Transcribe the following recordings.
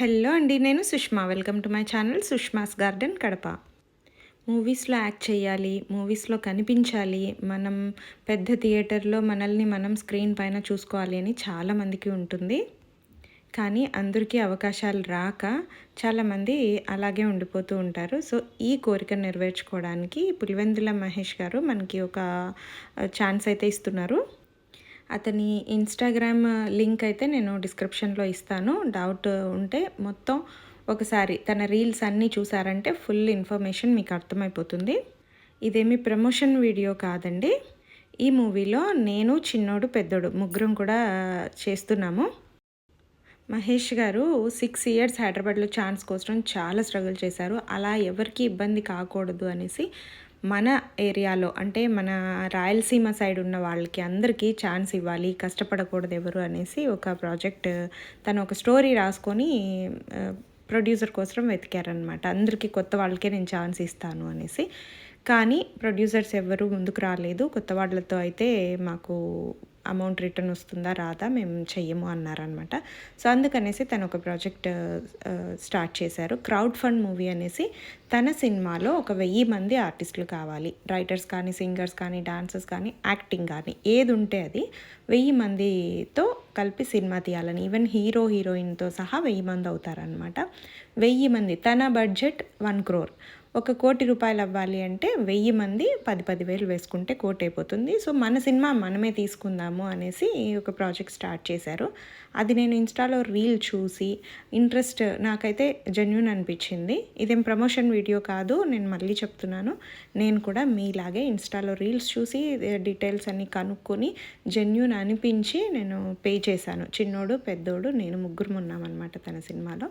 Hello అండి నేను Sushma. Welcome to my channel Sushma's garden Kadapa. మూవీస్లో యాక్ట్ చేయాలి మూవీస్లో కనిపించాలి మనం పెద్ద థియేటర్లో మనల్ని మనం స్క్రీన్ పైన చూసుకోవాలి అని చాలామందికి ఉంటుంది. కానీ అందరికీ అవకాశాలు రాక చాలామంది అలాగే ఉండిపోతూ ఉంటారు. సో ఈ కోరిక నెరవేర్చుకోవడానికి పులివెందుల మహేష్ గారు మనకి ఒక ఛాన్స్ అయితే ఇస్తున్నారు. అతని ఇన్స్టాగ్రామ్ లింక్ అయితే నేను డిస్క్రిప్షన్లో ఇస్తాను. డౌట్ ఉంటే మొత్తం ఒకసారి తన రీల్స్ అన్నీ చూసారంటే ఫుల్ ఇన్ఫర్మేషన్ మీకు అర్థమైపోతుంది. ఇదేమి ప్రమోషన్ వీడియో కాదండి. ఈ మూవీలో నేను చిన్నోడు పెద్దోడు ముగ్గురం కూడా చేస్తున్నాము. మహేష్ గారు సిక్స్ ఇయర్స్ హైదరాబాద్లో ఛాన్స్ కోసం చాలా స్ట్రగుల్ చేశారు. అలా ఎవరికి ఇబ్బంది కాకూడదు అనేసి మన ఏరియాలో అంటే మన రాయలసీమ సైడ్ ఉన్న వాళ్ళకి అందరికీ ఛాన్స్ ఇవ్వాలి కష్టపడకూడదు ఎవరు అనేసి ఒక ప్రాజెక్ట్ తను ఒక స్టోరీ రాసుకొని ప్రొడ్యూసర్ కోసం వెతికారనమాట అందరికీ కొత్త వాళ్ళకే నేను ఛాన్స్ ఇస్తాను అనేసి. కానీ ప్రొడ్యూసర్స్ ఎవరు ముందుకు రాలేదు. కొత్త వాళ్ళతో అయితే మాకు అమౌంట్ రిటర్న్ వస్తుందా రాదా మేము చెయ్యము అన్నారనమాట సో అందుకనేసి తను ఒక ప్రాజెక్ట్ స్టార్ట్ చేశారు. క్రౌడ్ ఫండ్ మూవీ అనేసి తన సినిమాలో ఒక వెయ్యి మంది ఆర్టిస్టులు కావాలి. రైటర్స్ కానీ సింగర్స్ కానీ డాన్సర్స్ కానీ యాక్టింగ్ కానీ ఏది ఉంటే అది వెయ్యి మందితో కలిపి సినిమా తీయాలని. ఈవెన్ హీరో హీరోయిన్తో సహా వెయ్యి మంది అవుతారనమాట వెయ్యి మంది. తన బడ్జెట్ వన్ క్రోర్. ఒక కోటి రూపాయలు అవ్వాలి అంటే వెయ్యి మంది పది పది వేలు వేసుకుంటే కోటి అయిపోతుంది. సో మన సినిమా మనమే తీసుకుందాము అనేసి ఈ ఒక ప్రాజెక్ట్ స్టార్ట్ చేశారు. అది నేను ఇన్స్టాలో రీల్ చూసి ఇంట్రెస్ట్ నాకైతే జెన్యున్ అనిపించింది. ఇదేం ప్రమోషన్ వీడియో కాదు నేను మళ్ళీ చెప్తున్నాను. నేను కూడా మీలాగే ఇన్స్టాలో రీల్స్ చూసి డీటెయిల్స్ అన్నీ కనుక్కొని జెన్యున్ అనిపించి నేను పే చేశాను. చిన్నోడు పెద్దోడు నేను ముగ్గురు ఉన్నామన్నమాట తన సినిమాలో.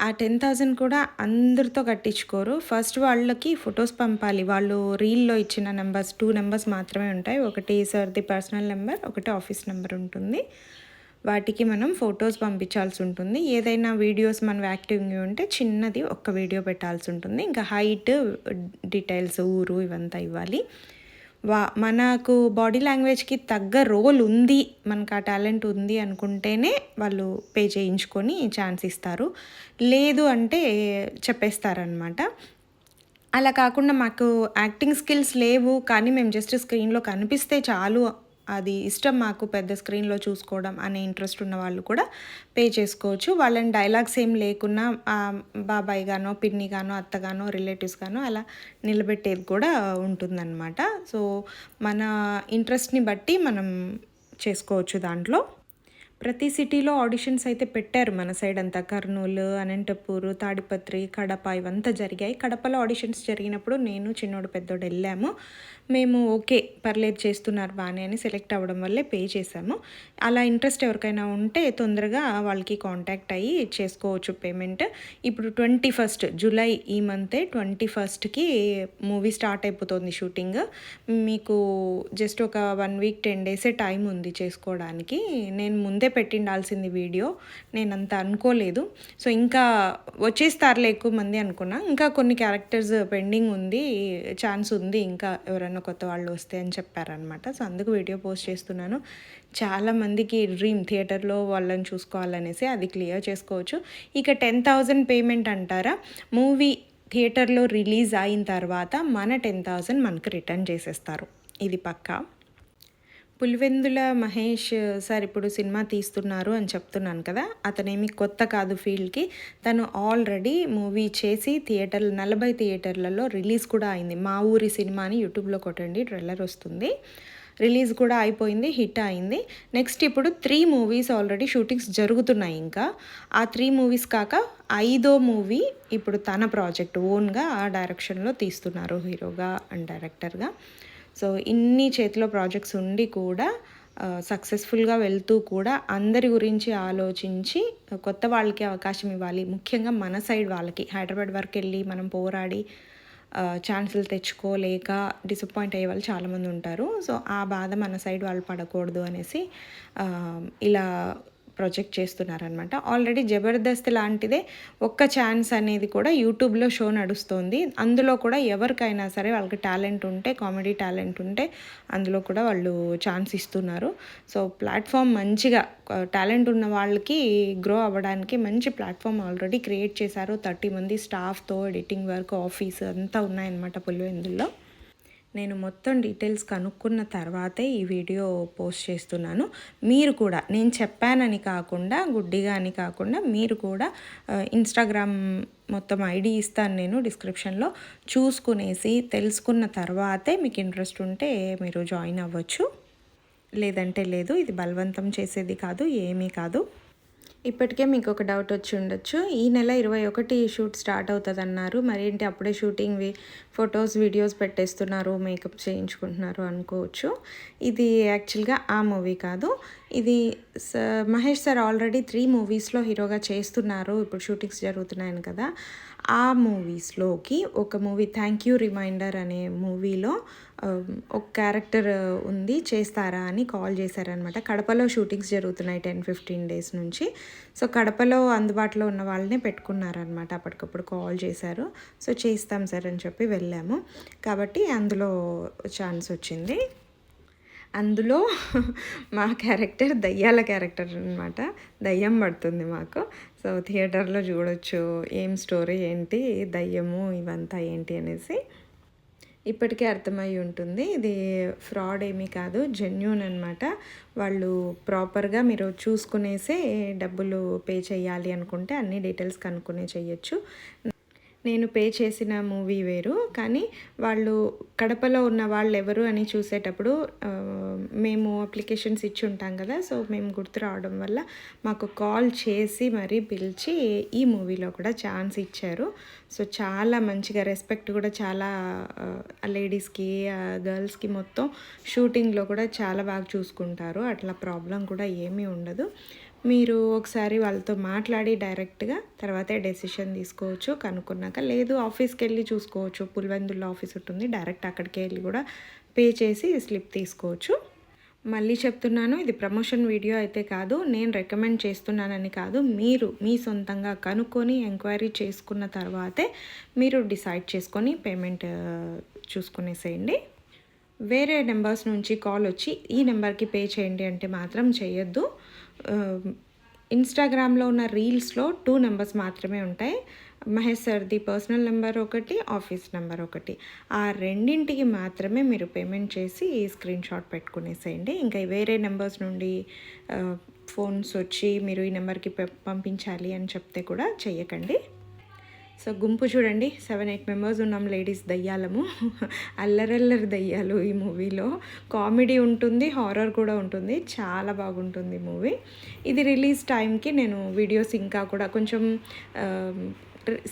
ఆ టెన్ థౌజండ్ కూడా అందరితో కట్టించుకోరు. ఫస్ట్ వాళ్ళకి ఫొటోస్ పంపాలి. వాళ్ళు రీల్లో ఇచ్చిన నెంబర్స్ టూ నెంబర్స్ మాత్రమే ఉంటాయి. ఒకటి సర్ది పర్సనల్ నెంబర్ ఒకటి ఆఫీస్ నెంబర్ ఉంటుంది. వాటికి మనం ఫొటోస్ పంపించాల్సి ఉంటుంది. ఏదైనా వీడియోస్ మనం యాక్టివ్గా ఉంటే చిన్నది ఒక్క వీడియో పెట్టాల్సి ఉంటుంది. ఇంకా హైట్ డీటెయిల్స్ ఊరు ఇవంతా ఇవ్వాలి. వా మనకు బాడీ లాంగ్వేజ్కి తగ్గ రోల్ ఉంది మనకు ఆ టాలెంట్ ఉంది అనుకుంటేనే వాళ్ళు పే చేయించుకొని ఛాన్స్ ఇస్తారు. లేదు అంటే చెప్పేస్తారనమాట అలా కాకుండా మాకు యాక్టింగ్ స్కిల్స్ లేవు కానీ మేము జస్ట్ స్క్రీన్లో కనిపిస్తే చాలు అది ఇష్టం మాకు పెద్ద స్క్రీన్లో చూసుకోవడం అనే ఇంట్రెస్ట్ ఉన్న వాళ్ళు కూడా పే చేసుకోవచ్చు. వాళ్ళని డైలాగ్స్ ఏం లేకున్నా బాబాయ్ గానో పిన్ని గానో అత్తగానో రిలేటివ్స్ గానో అలా నిలబెట్టేది కూడా ఉంటుందన్నమాట. సో మన ఇంట్రెస్ట్ని బట్టి మనం చేసుకోవచ్చు దాంట్లో. ప్రతి సిటీలో ఆడిషన్స్ అయితే పెట్టారు మన సైడ్ అంతా. కర్నూలు అనంతపూర్ తాడిపత్రి కడప ఇవంతా జరిగాయి. కడపలో ఆడిషన్స్ జరిగినప్పుడు నేను చిన్నోడు పెద్దోడు వెళ్ళాము. మేము ఓకే పర్లేదు చేస్తున్నారు బాగానే అని సెలెక్ట్ అవ్వడం వల్లే పే చేసాము అలా ఇంట్రెస్ట్ ఎవరికైనా ఉంటే తొందరగా వాళ్ళకి కాంటాక్ట్ అయ్యి చేసుకోవచ్చు పేమెంట్. ఇప్పుడు ట్వంటీ ఫస్ట్ జూలై ఈ మంతే ట్వంటీ ఫస్ట్కి మూవీ స్టార్ట్ అయిపోతుంది షూటింగ్. మీకు జస్ట్ ఒక వన్ వీక్ టెన్ డేసే టైం ఉంది చేసుకోవడానికి. నేను ముందే పెట్టిండాల్సింది వీడియో. నేను అంత అనుకోలేదు. సో ఇంకా వచ్చేస్తారులే ఎక్కువ మంది అనుకున్నా. ఇంకా కొన్ని క్యారెక్టర్స్ పెండింగ్ ఉంది ఛాన్స్ ఉంది. ఇంకా ఎవరైనా కొత్త వాళ్ళు వస్తే అని చెప్పారనమాట సో అందుకు వీడియో పోస్ట్ చేస్తున్నాను. చాలామందికి డ్రీమ్ థియేటర్లో వాళ్ళని చూసుకోవాలనేసి అది క్లియర్ చేసుకోవచ్చు. ఇక టెన్ థౌజండ్ పేమెంట్ అంటారా? మూవీ థియేటర్లో రిలీజ్ అయిన తర్వాత మన టెన్ థౌజండ్ మనకు రిటర్న్ చేసేస్తారు. ఇది పక్కా? పులివెందుల మహేష్ సార్ ఇప్పుడు సినిమా తీస్తున్నారు అని చెప్తున్నాను కదా అతనేమి కొత్త కాదు ఫీల్డ్కి. తను ఆల్రెడీ మూవీ చేసి థియేటర్ నలభై థియేటర్లలో రిలీజ్ కూడా అయింది. మా ఊరి సినిమాని యూట్యూబ్లో కొట్టండి ట్రైలర్ వస్తుంది. రిలీజ్ కూడా అయిపోయింది హిట్ అయింది. నెక్స్ట్ ఇప్పుడు త్రీ మూవీస్ ఆల్రెడీ షూటింగ్స్ జరుగుతున్నాయి ఇంకా. ఆ త్రీ మూవీస్ కాక ఐదో మూవీ ఇప్పుడు తన ప్రాజెక్ట్ ఓన్గా ఆ డైరెక్షన్లో తీస్తున్నారు హీరోగా అండ్ డైరెక్టర్గా. సో ఇన్ని చేతిలో ప్రాజెక్ట్స్ ఉండి కూడా సక్సెస్ఫుల్గా వెళ్తూ కూడా అందరి గురించి ఆలోచించి కొత్త వాళ్ళకి అవకాశం ఇవ్వాలి. ముఖ్యంగా మన సైడ్ వాళ్ళకి. హైదరాబాద్ వరకు వెళ్ళి మనం పోరాడి ఛాన్సులు తెచ్చుకోలేక డిసప్పాయింట్ అయ్యే వాళ్ళు చాలామంది ఉంటారు. సో ఆ బాధ మన సైడ్ వాళ్ళు పడకూడదు అనేసి ఇలా ప్రొజెక్ట్ చేస్తున్నారనమాట ఆల్రెడీ జబర్దస్త్ లాంటిదే ఒక్క ఛాన్స్ అనేది కూడా యూట్యూబ్లో షో నడుస్తుంది. అందులో కూడా ఎవరికైనా సరే వాళ్ళకి టాలెంట్ ఉంటే కామెడీ టాలెంట్ ఉంటే అందులో కూడా వాళ్ళు ఛాన్స్ ఇస్తున్నారు. సో ప్లాట్ఫామ్ మంచిగా టాలెంట్ ఉన్న వాళ్ళకి గ్రో అవ్వడానికి మంచి ప్లాట్ఫామ్ ఆల్రెడీ క్రియేట్ చేశారు. థర్టీ మంది స్టాఫ్తో ఎడిటింగ్ వర్క్ ఆఫీస్ అంతా ఉన్నాయన్నమాట పులివెందుల్లో. నేను మొత్తం డీటెయిల్స్ కనుక్కున్న తర్వాతే ఈ వీడియో పోస్ట్ చేస్తున్నాను. మీరు కూడా నేను చెప్పానని కాకుండా గుడ్డిగా అని కాకుండా మీరు కూడా ఇన్స్టాగ్రామ్ మొత్తం ఐడి ఇస్తాను నేను డిస్క్రిప్షన్లో. చూసుకునేసి తెలుసుకున్న తర్వాతే మీకు ఇంట్రెస్ట్ ఉంటే మీరు జాయిన్ అవ్వచ్చు. లేదంటే లేదు ఇది బలవంతం చేసేది కాదు ఏమీ కాదు. ఇప్పటికే మీకు ఒక డౌట్ వచ్చి ఉండొచ్చు. ఈ నెల ఇరవై ఒకటి షూట్ స్టార్ట్ అవుతుంది అన్నారు మరేంటి అప్పుడే షూటింగ్ ఫొటోస్ వీడియోస్ పెట్టేస్తున్నారు మేకప్ చేయించుకుంటున్నారు అనుకోవచ్చు. ఇది యాక్చువల్గా ఆ మూవీ కాదు. ఇది స మహేష్ సార్ ఆల్రెడీ త్రీ మూవీస్లో హీరోగా చేస్తున్నారు. ఇప్పుడు షూటింగ్స్ జరుగుతున్నాయని కదా. ఆ మూవీస్లోకి ఒక మూవీ థ్యాంక్ యూ రిమైండర్ అనే మూవీలో ఒక క్యారెక్టర్ ఉంది. చేస్తారా అని కాల్ చేశారనమాట కడపలో షూటింగ్స్ జరుగుతున్నాయి టెన్ ఫిఫ్టీన్ డేస్ నుంచి. సో కడపలో అందుబాటులో ఉన్న వాళ్ళనే పెట్టుకున్నారనమాట అప్పటికప్పుడు కాల్ చేశారు. సో చేస్తాం సార్ అని చెప్పి వెళ్ళాము. కాబట్టి అందులో ఛాన్స్ వచ్చింది. అందులో మా క్యారెక్టర్ దయ్యాల క్యారెక్టర్ అనమాట దయ్యం పడుతుంది మాకు. సో థియేటర్లో చూడొచ్చు ఏం స్టోరీ ఏంటి దయ్యము ఇవంతా ఏంటి అనేసి. ఇప్పటికే అర్థమై ఉంటుంది. ఇది ఫ్రాడ్ ఏమీ కాదు జెన్యున్ అనమాట వాళ్ళు ప్రాపర్గా మీరు చూసుకునేసే డబ్బులు పే చేయాలి అనుకుంటే అన్ని డీటెయిల్స్ కనుక్కునే చేయొచ్చు నేను పే చేసిన మూవీ వేరు. కానీ వాళ్ళు కడపలో ఉన్న వాళ్ళు ఎవరు అని చూసేటప్పుడు మేము అప్లికేషన్స్ ఇచ్చి ఉంటాం కదా సో మేము గుర్తు రావడం వల్ల మాకు కాల్ చేసి మరీ పిలిచి ఈ మూవీలో కూడా ఛాన్స్ ఇచ్చారు. సో చాలా మంచిగా రెస్పెక్ట్ కూడా చాలా లేడీస్కి గర్ల్స్కి మొత్తం షూటింగ్లో కూడా చాలా బాగా చూసుకుంటారు. అట్లా ప్రాబ్లం కూడా ఏమీ ఉండదు. మీరు ఒకసారి వాళ్ళతో మాట్లాడి డైరెక్ట్గా తర్వాతే డెసిషన్ తీసుకోవచ్చు కనుక్కున్నాక లేదు ఆఫీస్కి వెళ్ళి చూసుకోవచ్చు పులివెందుల్లో ఆఫీస్ ఉంటుంది డైరెక్ట్ అక్కడికి వెళ్ళి కూడా పే చేసి స్లిప్ తీసుకోవచ్చు. మళ్ళీ చెప్తున్నాను ఇది ప్రమోషన్ వీడియో అయితే కాదు నేను రికమెండ్ చేస్తున్నానని కాదు మీరు మీ సొంతంగా కనుక్కొని ఎంక్వైరీ చేసుకున్న తర్వాతే మీరు డిసైడ్ చేసుకొని పేమెంట్ చూసుకునేసేయండి. వేరే నెంబర్స్ నుంచి కాల్ వచ్చి ఈ నెంబర్కి పే చేయండి అంటే మాత్రం చేయొద్దు. Um, ఇన్స్టాగ్రామ్లో ఉన్న రీల్స్లో టూ నెంబర్స్ మాత్రమే ఉంటాయి. మహేష్ సార్ది పర్సనల్ నెంబర్ ఒకటి ఆఫీస్ నెంబర్ ఒకటి. ఆ రెండింటికి మాత్రమే మీరు పేమెంట్ చేసి స్క్రీన్ షాట్ పెట్టుకునేసేయండి. ఇంకా వేరే నెంబర్స్ నుండి uh, ఫోన్స్ వచ్చి మీరు ఈ నెంబర్కి పంపించాలి అని చెప్తే కూడా చెయ్యకండి. సో గుంపు చూడండి. సెవెన్ ఎయిట్ మెంబర్స్ ఉన్నాం లేడీస్ దయ్యాలము. అల్లరల్లరి దయ్యాలు ఈ మూవీలో. కామెడీ ఉంటుంది హారర్ కూడా ఉంటుంది. చాలా బాగుంటుంది మూవీ. ఇది రిలీజ్ టైంకి నేను వీడియోస్ ఇంకా కూడా కొంచెం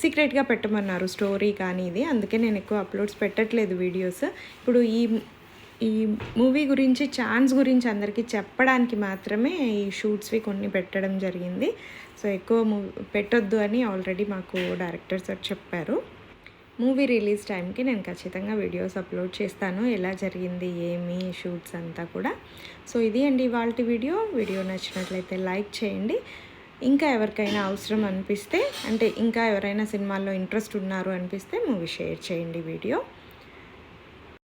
సీక్రెట్గా పెట్టమన్నారు స్టోరీ కానీ ఇది. అందుకే నేను ఎక్కువ అప్లోడ్స్ పెట్టట్లేదు వీడియోస్. ఇప్పుడు ఈ ఈ మూవీ గురించి ఛాన్స్ గురించి అందరికీ చెప్పడానికి మాత్రమే ఈ షూట్స్వి కొన్ని పెట్టడం జరిగింది. సో ఎక్కువ మూవీ పెట్టొద్దు అని ఆల్రెడీ మాకు డైరెక్టర్ సార్ చెప్పారు. మూవీ రిలీజ్ టైంకి నేను ఖచ్చితంగా వీడియోస్ అప్లోడ్ చేస్తాను. ఎలా జరిగింది ఏమి షూట్స్ అంతా కూడా. సో ఇది అండి ఇవాళ వీడియో. వీడియో నచ్చినట్లయితే లైక్ చేయండి. ఇంకా ఎవరికైనా అవసరం అనిపిస్తే అంటే ఇంకా ఎవరైనా సినిమాల్లో ఇంట్రెస్ట్ ఉన్నారు అనిపిస్తే మూవీ షేర్ చేయండి వీడియో.